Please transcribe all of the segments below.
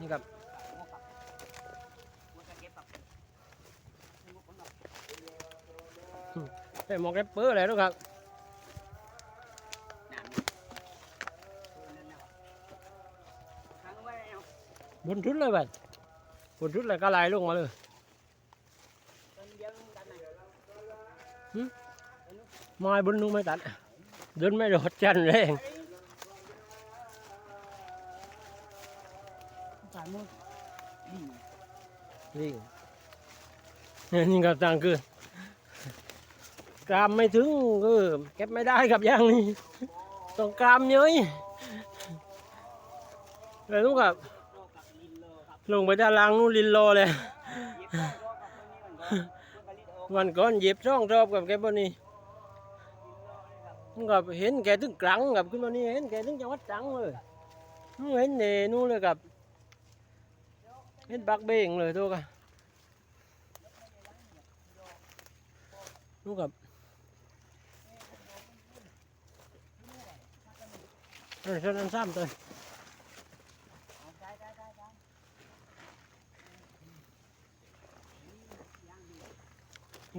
นี่ครับเก็บกับหัวคนกับใส่หมวกแรปเปอร์เลยนะครับหนามนั่นนะทางไว้เอาบนชุดเลยบัดบนชุดเลยก็ไหลลงมาเลยต้นเดียวดันไหนไม้บนนู้นไม่ตัดเดินไม่โดดจันแรง สายมือนี่นี่ก็ต่างคือกรามไม่ถึงก็เก็บไม่ได้กับอย่างนี้ต้องกรามเยอะเลยลูกกับลงไปด้านล่างนู่นลินโลเลยวันก่อนเยียบช่องรอบกับแกบนนี้กับเห็นแกถึงกลางกับขึ้นมานี่เห็นแกถึงจังหวัดตรังเลยเห็นเนนู่นเลยกับ เห็นบักเบงเลยตัวกันนู่นกับนั่นเส้นนั้นซ้ำตัวเอาได้ได้ได้ได้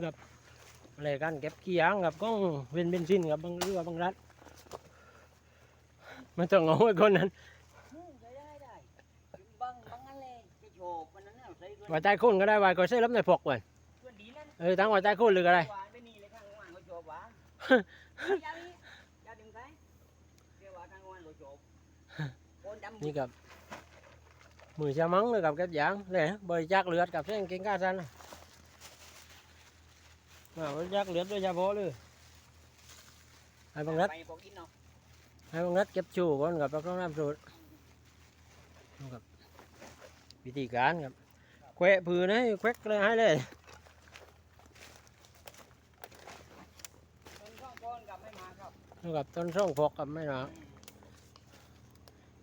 กับอะไรกันเก็บขี้ยงกับก้องเวนเบนซินกับบางเรือบางรัดม่ต้องเอาไว้คนนั้น อืมได้ได้ได้บังบังอันเลยจะโฉบมัน นั้นน่ะใส่เงินไว้ใต้โคนก็ได้ไว้ก็ใส่รับในพกไว้ส่วนดีนั่นเออตั้งไว้ใต้โคนเลยก็ได้หวานไปนี่เลยข้างหวานก็โฉบหวานยานี้ยาดึงไปเดี๋ยวว่าข้างหวานก็โฉบโอนดำนี่กับมือชามังเลยกับแก๊บยางเลยบริจาคเลือดกับเส้นเก่งกาซันน่ะมาบริจาคเลือดโดยเฉพาะเลยให้บางรัดไปบอกอินเนาะให้บางรัดเก็บชูก่อนกับประกอบน้ำสูตรนี่กับวิธีการครับ แควะผืนให้แควกเลยให้เลยคนช่องก้อนกลับไม่มาครับนี่กับต้นส่องพกกับไม่หนา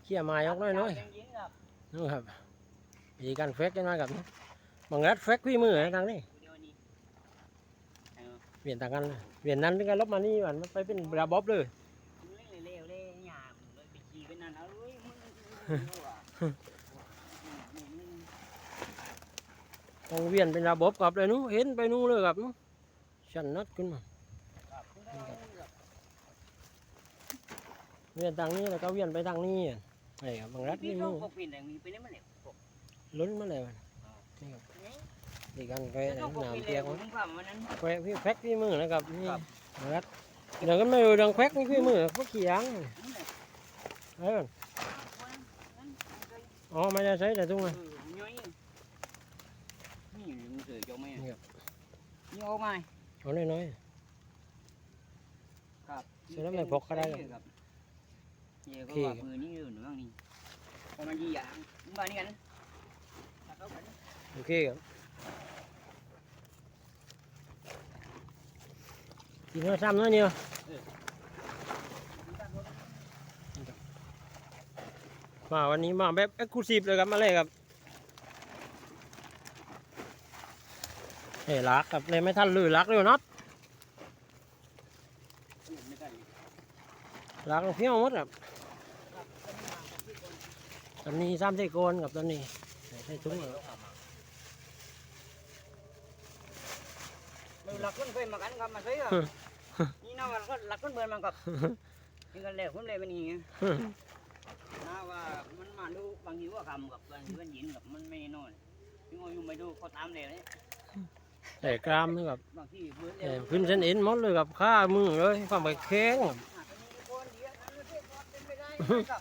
เขี่ยไม้ออกน้อยน้อยยังยิงครับๆนี่ครับวิธีการแควกกันมากับบางรัดแควกพี่มือให้ทางนี้เดี๋ยวนี้เออเปลี่ยนต่างกันเลยเปลี่ยนนั้นถึงกันลบมานี่มันไปเป็นระบบเลย ต้องเวียนเป็นระบบกับเลยนู้เห็นไปนู้เลยกับนู้ชันนัดขึ้นมาครับมึงได้เอาเลยครับเวียนทางนี้แล้วก็เวียนไปทางนี้ไอ้กับบางรัดพี่นี่น้อนู้งพวกปิ่นแดงมีไปได้มั้ยเนี่ยพวกลุ้นมาเลยมันนี่ครับดีกันไปน้องพวกน้ำปิ่นแดเปียงกมึงผ่านวันนั้นแควะพี่แพ็กพี่มือนะครับนี่ครับบางรัดเดี๋ยวก็ไม่รู้ดังแควกนี่พี่มือพวกขี้ยางนั่นแหละเออวันนั้นมันเคยอ๋อไม่ได้ใช้แต่ตุ้งเออะอย้อยนี่ มึงเสือจงไหมนี่ครับนี่เอาไหมเอาน้อยครับเสือแล้วไม่พกก็ได้ครับเย่ก็ว่าปืนนี่อยู่หนึ่งนี่ประมาณยี่อย่างมึงบ้านนี่กันตัดเข้ากันๆโอเคครับกินข้าวซ้ำน้อยเนี่ยมาวันนี้มาแบบเอ็กซ์คลูซีฟเลยครับมาเลยครับ เฮ้ ยลักครับเลยไม่ทันลือลักเลยน็อตไม่ได้ลักเพี้ยวหมดครับตอนนี้ซ้ำเทโกนกับตอนนี้ใส่ถุงเหรอเราหลักคนเคยมากันครับมาซื้อนี่น่าว่าหลักคนเบิร์นมากับนี่กันแล้วคนเลยเป็นอย่างเงี้ยน่าว่ามันมาดูบางทีว่าคำกับบางทีว่ายินกับมันไม่นอนที่งอยู่ไม่ดูเขาตามเลย ใส่กรามนี่ครับบางทีเบิร์นใส่ขึ้นเส้นเอ็นหมดเลยกับข้ามือเลยความไปแข็งครับ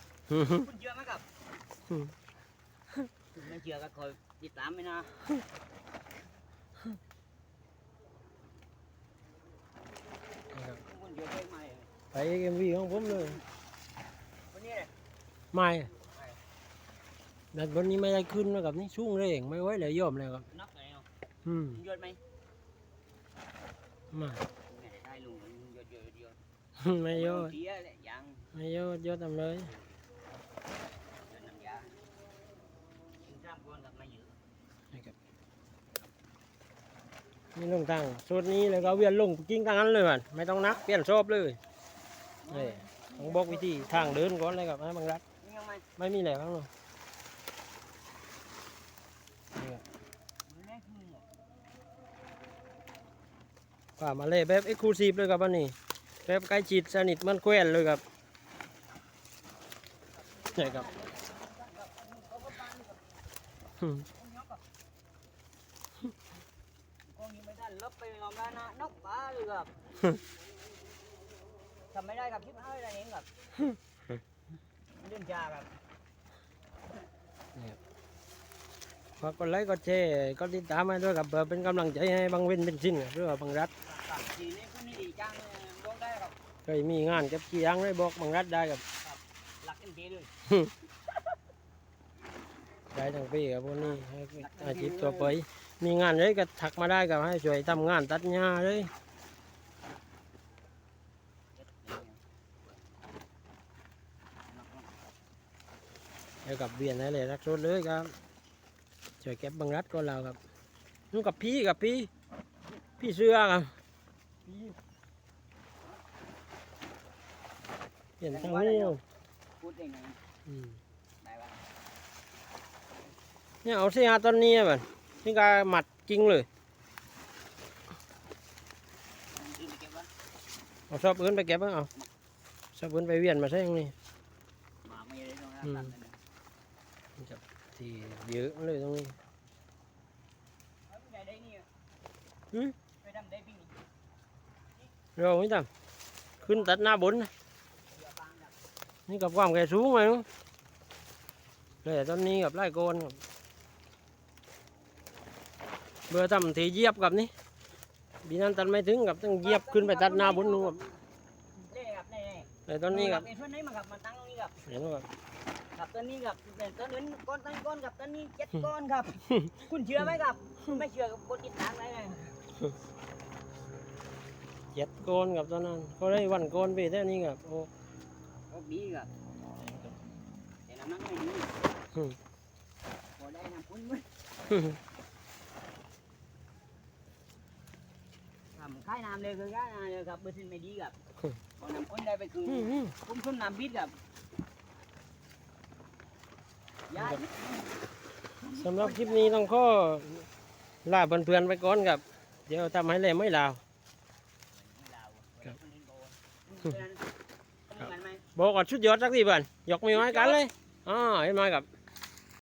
คุณเชื่อไหมครับไม่เชื่อก็คอยติดตามไปนะคุณเชื่อได้ไหมไปเอ็มวีของผมเลยวันนี้ไม่แต่วันนี้ไม่ได้ขึ้นนะครับนี่ชุ่งเร่งไม่ไหวเลยยอมเลยครับ อืมยอดไหมมาไม่ได้ได้ลุงยอดยอดยอดไม่ยอดเสียเลยยังไม่ยอดยอดทำเลยยอดน้ำยาชิงข้ามก้อนกับไม่เยอะนะครับนี่ลงทางสุดนี้เลยก็เวียนลงกิ้งทางนั้นเลยมันไม่ต้องนักเปลี่ยนชอบเลยนี่ต้องบอกวิธีทางเดินก่อนเลยครับให้บางรัดนี่ยังไงไม่มีอะไรบ้างหรอก มือแรกมือหมด ป่ามาเลยแบบเอ็กซ์คลูซีฟเลยครับอันนี้แบบใกล้ชิดสนิทเหมันแควนเลยครับใช่ครับอืมกองยังไม่ได้ลบไปงอมแล้วนะนกปลาเลยครับทำไม่ได้กับคลิปห้าอะไรเองครับเรื่องจาครับ ฝากกดไลค์กดแชร์กดติดตามให้ด้วยครับเพื่อเป็นกำลังใจให้บางเว้นเป็นชิ้นหรือว่าบางรัฐครับทีนี้คนนี้ดีจังเลยลงได้ครับเคยมีงานเก็บขี้ยางได้บอกบางรัฐได้ครับหลักเต็มทีเลยได้ทั้งปีครับพวกนี้ให้อาชีพตัวไปมีงานเลยก็ถักมาได้ครับให้ช่วยทำงานตัดหญ้าเลยเดี๋ยวกับเบียนให้เลยรักรถเลยครับ ช่วยเก็บบางรัฐก็เราครับนู่นกับพี่กับพี่ พี่เสื้อครับเห็นทางนี้อยู่พูดเองไงอืมได้ปะเนี่ยเอาเสียต้นนี้แบบนี่ก็หมัดจริงเลยกินไปเก็บวะเอาชอบอื่นไปเก็บบ้างเอาชอบอื่นไปเวียนมาใช่ยังนี่หมาไม่ได้ตรงนั้น อืม ตัดเลยนะ ที่เยอะเลยตรงนี้เอาไปไหนได้นี่อะหืมไปทำได้พี่นี่เราไม่ทำขึ้นตัดหน้าบนนะเดี๋ยวบางครับนี่กับความแก่สูงไปนู้นเลยต้นนี้กับไร่โกนครับเบอร์ทำทีเหยียบกับนี่บีนั้นตัดไม่ถึงกับต้องเหยียบขึ้นไปตัดหน้าบนนู้นครับเล่ครับเล่เลยต้นนี้กับไอ้ส่วนไหนมาครับมาตั้งตรงนี้ครับเห็นไหมครับ ครับต้นนี้ครับเป็นต้นอื่นก้อนต้นก้อนครับต้นนี้เจ็ดก้อนครับ คุณเชื่อไหมครับคุณไม่เชื่อกับกดติดตามได้เลยเจ็ดโกนกับตอนนั้นก็ได้วันโกนไปแค่นี้ครับโอ้โอ้ดีครับแต่น้ำหนักไม่ดีอืมพอได้น้ำพุ้นมั้ยทำค่ายน้ำเลยคือค่ายน้ำเลยครับเบอร์ซินไม่ดีครับพอน้ำพุ้นได้ไปคืออืมอืมคุ้มคุ้มน้ำบิดครับยาย สำหรับคลิปนี้ต้องขอลาเพื่อนๆไปก่อนครับ เดี๋ยวทำให้เลยไม่ลาวครับครับอกก่อนชุดยอดสักทีเพื่อนยกมีไม้กันเลยอ๋อเห็นไหมครับ